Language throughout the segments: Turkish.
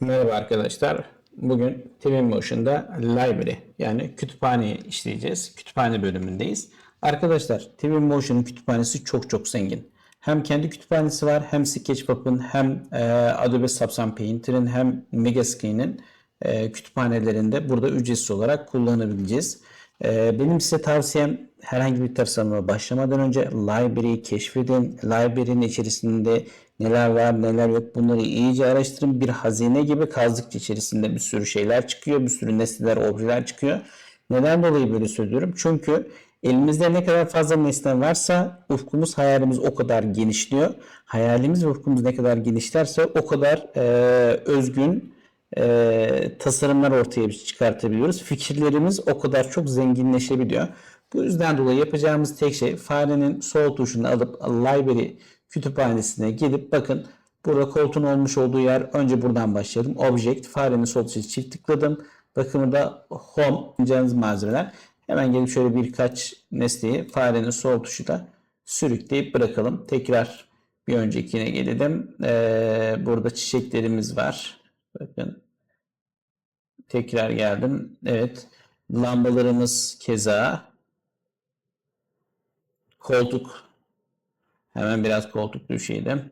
Merhaba arkadaşlar. Bugün Twinmotion'da Library yani kütüphaneyi işleyeceğiz. Kütüphane bölümündeyiz. Arkadaşlar Twinmotion'un kütüphanesi çok çok zengin. Hem kendi kütüphanesi var hem Sketchup'ın hem e, Adobe Substance Painter'ın hem Megascreen'in e, kütüphanelerinde burada ücretsiz olarak kullanabileceğiz. E, benim size tavsiyem herhangi bir tasarıma başlamadan önce library'i keşfedin. Library'nin içerisinde neler var neler yok bunları iyice araştırın. Bir hazine gibi kazdıkça içerisinde bir sürü şeyler çıkıyor. Bir sürü nesneler, objeler çıkıyor. Neden dolayı böyle söylüyorum? Çünkü elimizde ne kadar fazla nesne varsa ufkumuz, hayalimiz o kadar genişliyor. Hayalimiz ve ufkumuz ne kadar genişlerse o kadar e, özgün, e, tasarımlar ortaya çıkartabiliyoruz. Fikirlerimiz o kadar çok zenginleşebiliyor. Bu yüzden dolayı yapacağımız tek şey farenin sol tuşunu alıp library kütüphanesine gidip bakın burada koltuğun olmuş olduğu yer önce buradan başlayalım. Object farenin sol tuşuna çift tıkladım. Bakımı da home yapacağınız malzemeler. Hemen gelip şöyle birkaç nesneyi farenin sol tuşuyla sürükleyip bırakalım. Tekrar bir öncekine gelelim. Ee, burada çiçeklerimiz var. Bakın tekrar geldim. Evet. Lambalarımız keza. Koltuk. Hemen biraz koltuk düşeyelim.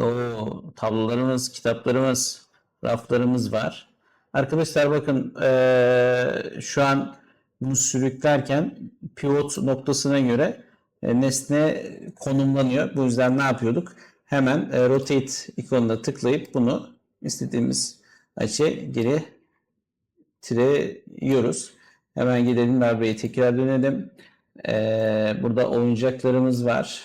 Oo, tablolarımız, kitaplarımız, raflarımız var. Arkadaşlar bakın eee, şu an bunu sürüklerken pivot noktasına göre e, nesne konumlanıyor. Bu yüzden ne yapıyorduk? Hemen e, rotate ikonuna tıklayıp bunu istediğimiz açı geri tiriyoruz. Hemen gidelim darbeyi tekrar dönelim. Ee, burada oyuncaklarımız var.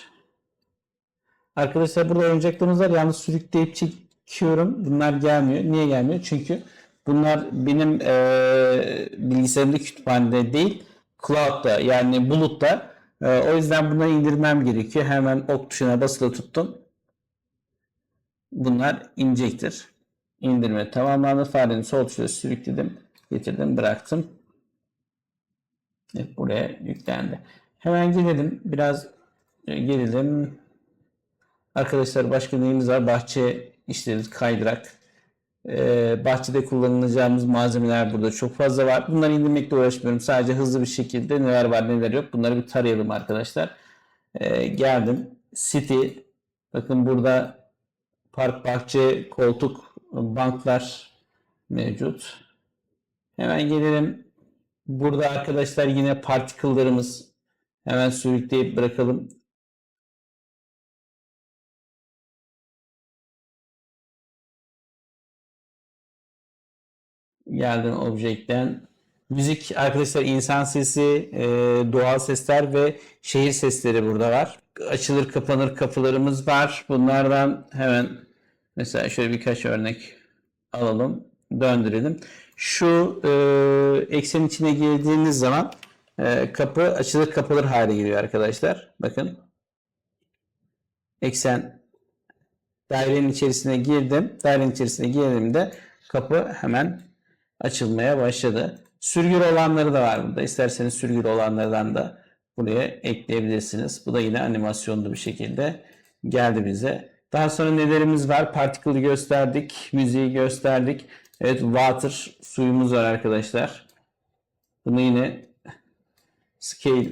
Arkadaşlar burada oyuncaklarımız var. Yalnız sürükleyip çekiyorum. Bunlar gelmiyor. Niye gelmiyor? Çünkü bunlar benim e, bilgisayarımda kütüphanede değil. Cloud'da yani bulutta. E, o yüzden bunları indirmem gerekiyor. Hemen ok tuşuna basılı tuttum. Bunlar inecektir. İndirme tamamlandı. Farenin sol tuşuna sürükledim. Getirdim bıraktım. Evet, buraya yüklendi. Hemen gelelim. Biraz e, gelelim. Arkadaşlar başka neyimiz var? Bahçe işleri kaydırak. Ee, bahçede kullanılacağımız malzemeler burada çok fazla var. Bunları indirmekle uğraşmıyorum. Sadece hızlı bir şekilde neler var neler yok. Bunları bir tarayalım arkadaşlar. Ee, geldim. City. Bakın burada park, bahçe, koltuk, banklar mevcut. Hemen gelelim Burada arkadaşlar yine particle'larımız hemen sürükleyip bırakalım. Geldim objekten. Müzik arkadaşlar insan sesi, e, doğal sesler ve şehir sesleri burada var. Açılır kapanır kapılarımız var. Bunlardan hemen mesela şöyle birkaç örnek alalım, döndürelim. Şu e, eksen içine girdiğiniz zaman e, kapı açılır kapılır hale geliyor arkadaşlar. Bakın. Eksen dairenin içerisine girdim. Dairenin içerisine girdiğimde kapı hemen açılmaya başladı. Sürgülü olanları da var burada. İsterseniz sürgülü olanlardan da buraya ekleyebilirsiniz. Bu da yine animasyonlu bir şekilde geldi bize. Daha sonra nelerimiz var? Particle'ı gösterdik, müziği gösterdik. Evet water suyumuz var arkadaşlar. Bunu yine scale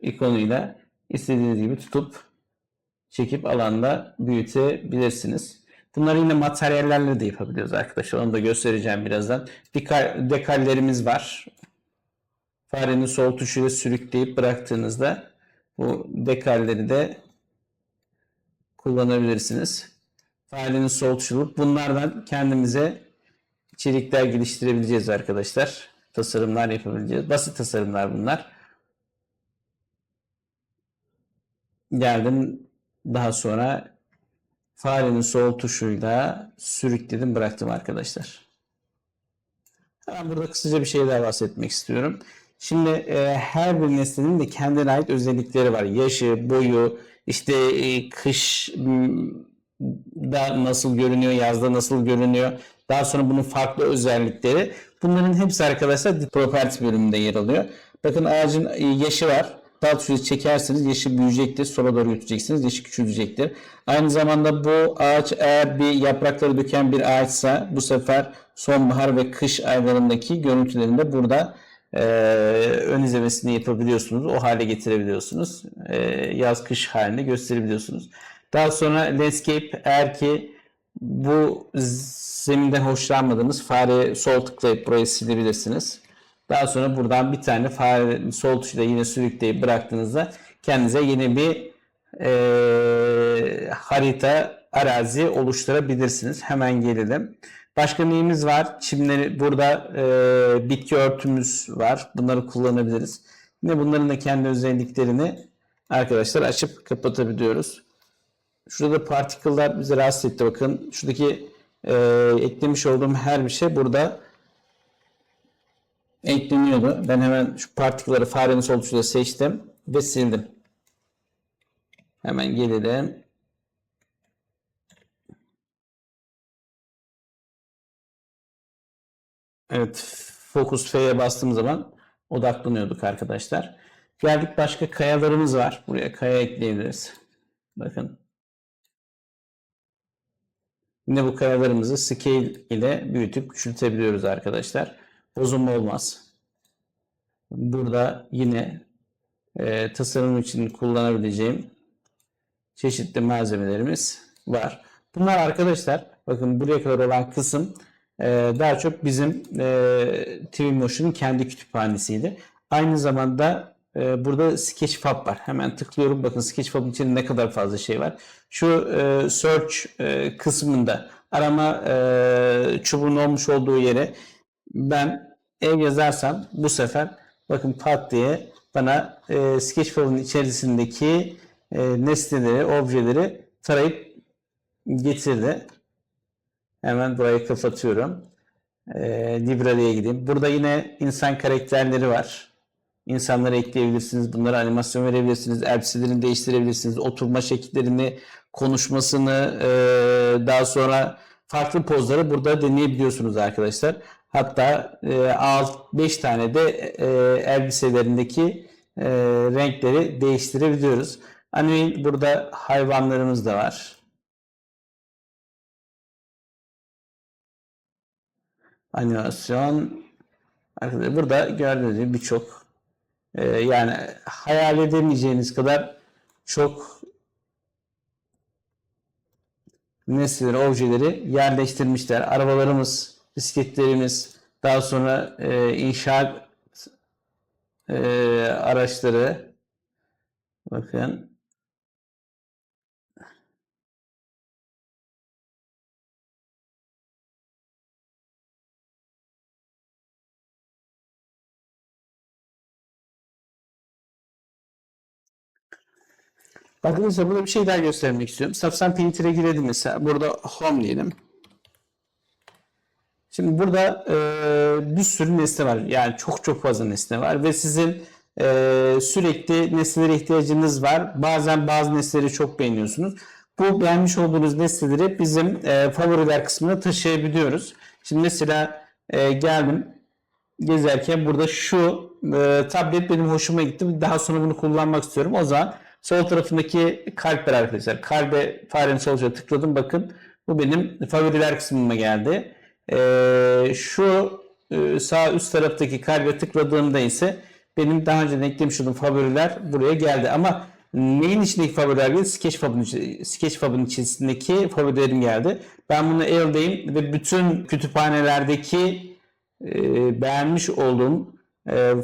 ikonuyla istediğiniz gibi tutup çekip alanda büyütebilirsiniz. Bunları yine materyallerle de yapabiliyoruz arkadaşlar. Onu da göstereceğim birazdan. Dekal, dekallerimiz var. Farenin sol tuşuyla sürükleyip bıraktığınızda bu dekalleri de kullanabilirsiniz. Farenin sol tuşu bunlardan kendimize içerikler geliştirebileceğiz arkadaşlar. Tasarımlar yapabileceğiz. Basit tasarımlar bunlar. Geldim daha sonra farenin sol tuşuyla sürükledim bıraktım arkadaşlar. Hemen burada kısaca bir şey daha bahsetmek istiyorum. Şimdi e, her bir nesnenin de kendine ait özellikleri var. Yaşı, boyu, işte e, kış da nasıl görünüyor, yazda nasıl görünüyor. Daha sonra bunun farklı özellikleri. Bunların hepsi arkadaşlar property bölümünde yer alıyor. Bakın ağacın yaşı var. Dal tuşu çekerseniz yeşil büyüyecektir. Sola doğru götüreceksiniz. Yeşil küçülecektir. Aynı zamanda bu ağaç eğer bir yaprakları döken bir ağaçsa bu sefer sonbahar ve kış aylarındaki görüntülerinde burada e, ön izlemesini yapabiliyorsunuz. O hale getirebiliyorsunuz. E, yaz kış halinde gösterebiliyorsunuz. Daha sonra landscape eğer ki bu zeminden hoşlanmadığınız fare sol tıklayıp burayı silebilirsiniz. Daha sonra buradan bir tane fare sol tuşla yine sürükleyip bıraktığınızda kendinize yeni bir e, harita arazi oluşturabilirsiniz. Hemen gelelim. Başka neyimiz var? Şimdi burada e, bitki örtümüz var. Bunları kullanabiliriz. Yine bunların da kendi özelliklerini arkadaşlar açıp kapatabiliyoruz. Şurada da particle'lar bizi rahatsız etti. Bakın şuradaki e, eklemiş olduğum her bir şey burada ekleniyordu. Ben hemen şu partikülleri farenin sol tuşuyla seçtim ve sildim. Hemen gelelim. Evet, Focus F'ye bastığım zaman odaklanıyorduk arkadaşlar. Geldik başka kayalarımız var. Buraya kaya ekleyebiliriz. Bakın. Yine bu kayalarımızı scale ile büyütüp küçültebiliyoruz arkadaşlar. Bozulma olmaz. Burada yine e, tasarım için kullanabileceğim çeşitli malzemelerimiz var. Bunlar arkadaşlar bakın buraya kadar olan kısım e, daha çok bizim e, Twinmotion'un kendi kütüphanesiydi. Aynı zamanda e, burada Sketchfab var. Hemen tıklıyorum. Bakın Sketchfab'ın içinde ne kadar fazla şey var. Şu e, search e, kısmında arama e, çubuğun olmuş olduğu yere ben ev yazarsam bu sefer bakın pat diye bana e, Sketchfab'ın içerisindeki e, nesneleri, objeleri tarayıp getirdi. Hemen burayı kapatıyorum. E, Library'e gideyim. Burada yine insan karakterleri var. İnsanları ekleyebilirsiniz. Bunlara animasyon verebilirsiniz. Elbiselerini değiştirebilirsiniz. Oturma şekillerini, konuşmasını, e, daha sonra farklı pozları burada deneyebiliyorsunuz arkadaşlar. Hatta e, 5 tane de e, elbiselerindeki e, renkleri değiştirebiliyoruz. Hani burada hayvanlarımız da var. Animasyon. Arkadaşlar burada gördüğünüz gibi birçok yani hayal edemeyeceğiniz kadar çok nesneleri, objeleri yerleştirmişler. Arabalarımız, bisikletlerimiz, daha sonra e, inşaat e, araçları bakın Bakın mesela burada bir şey daha göstermek istiyorum. Safsan Painter'e girelim mesela. Burada Home diyelim. Şimdi burada e, bir sürü nesne var. Yani çok çok fazla nesne var ve sizin e, sürekli nesnelere ihtiyacınız var. Bazen bazı nesneleri çok beğeniyorsunuz. Bu beğenmiş olduğunuz nesneleri bizim e, favoriler kısmına taşıyabiliyoruz. Şimdi mesela e, geldim gezerken burada şu e, tablet benim hoşuma gitti. Daha sonra bunu kullanmak istiyorum. O zaman sol tarafındaki kalpler arkadaşlar. Kalbe farenin sol tıkladım. Bakın bu benim favoriler kısmıma geldi. E, şu e, sağ üst taraftaki kalbe tıkladığımda ise benim daha önce eklemiş olduğum favoriler buraya geldi. Ama neyin içindeki favoriler geldi? Sketchfab'ın, Sketchfab'ın içerisindeki favorilerim geldi. Ben bunu eldeyim ve bütün kütüphanelerdeki e, beğenmiş olduğum e,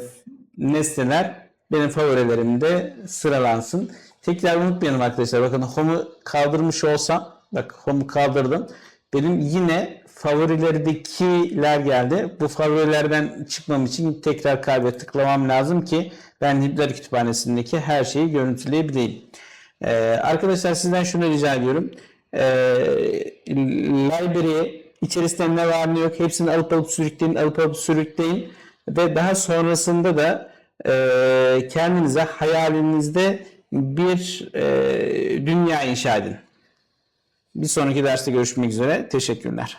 nesneler benim favorilerimde sıralansın. Tekrar unutmayalım arkadaşlar. Bakın home'u kaldırmış olsam bak home'u kaldırdım. Benim yine favorilerdekiler geldi. Bu favorilerden çıkmam için tekrar kalbe tıklamam lazım ki ben Library kütüphanesindeki her şeyi görüntüleyebileyim. Ee, arkadaşlar sizden şunu rica ediyorum. Ee, library içerisinde ne var ne yok hepsini alıp alıp sürükleyin, alıp alıp sürükleyin ve daha sonrasında da e, kendinize hayalinizde bir e, dünya inşa edin. Bir sonraki derste görüşmek üzere. Teşekkürler.